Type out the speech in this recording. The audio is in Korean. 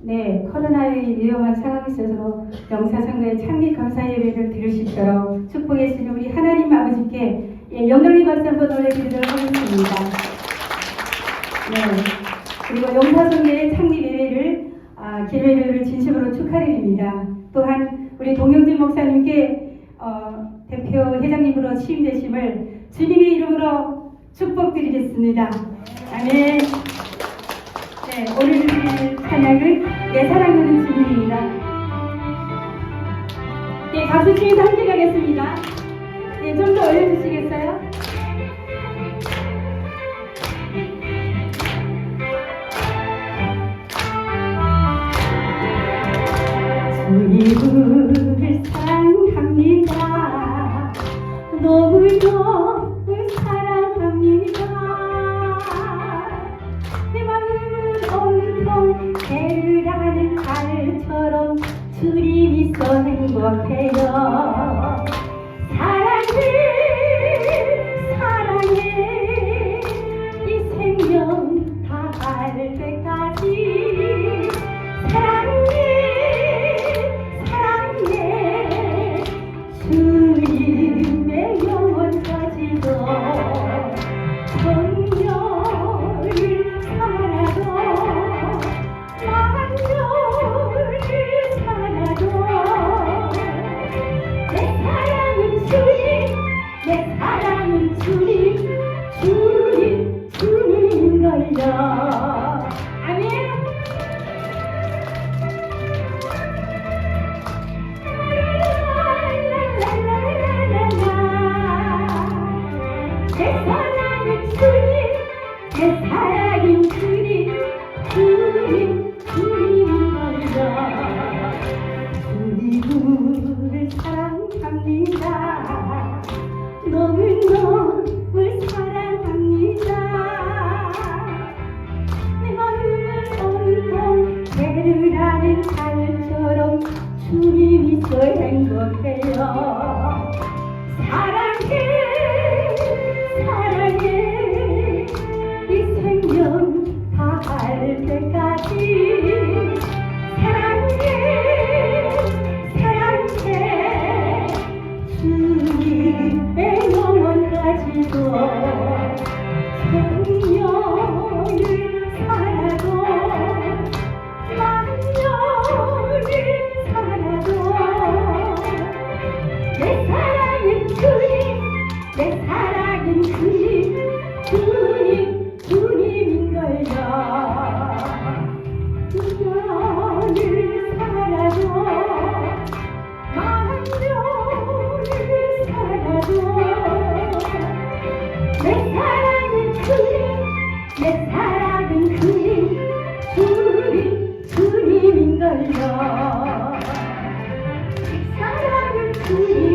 네, 코로나의 위험한 상황이 있어서 영사상가의 창립 감사 예배를 드릴 수 있도록 축복해 주신 우리 하나님 아버지께 예, 영광의 박수 한번 올려드리도록 하겠습니다. 네, 그리고 영사성계의 창립 예배를 아, 기회를 진심으로 축하드립니다. 또한 우리 동영진 목사님께 어, 대표 회장님으로 취임되심을 주님의 이름으로 축복드리겠습니다. 아멘. 네, 오늘 드릴 찬양은 내 사랑하는 주님입니다. 네, 박수 치면서 함께 가겠습니다. 네, 좀 더 올려주시겠어요? 주님을 사랑합니다. 너무너 주님 있어 행복해요. 사랑은 주님 내 사랑은 주님 주님 주님걸요. 아멘. 내 사랑은 주님 내 사랑은 주님 주님 주님걸요. 주님을 사랑 합니다. 너무너무 사랑합니다. 내 마음은 온통 베르라는 달처럼 주님 있어 행복해요. 사랑 사랑은 주님 내 사랑은 주님. 주님 주님인걸요. 주님 내 사랑은 주님. 주님 주님인걸요. 사랑은 주님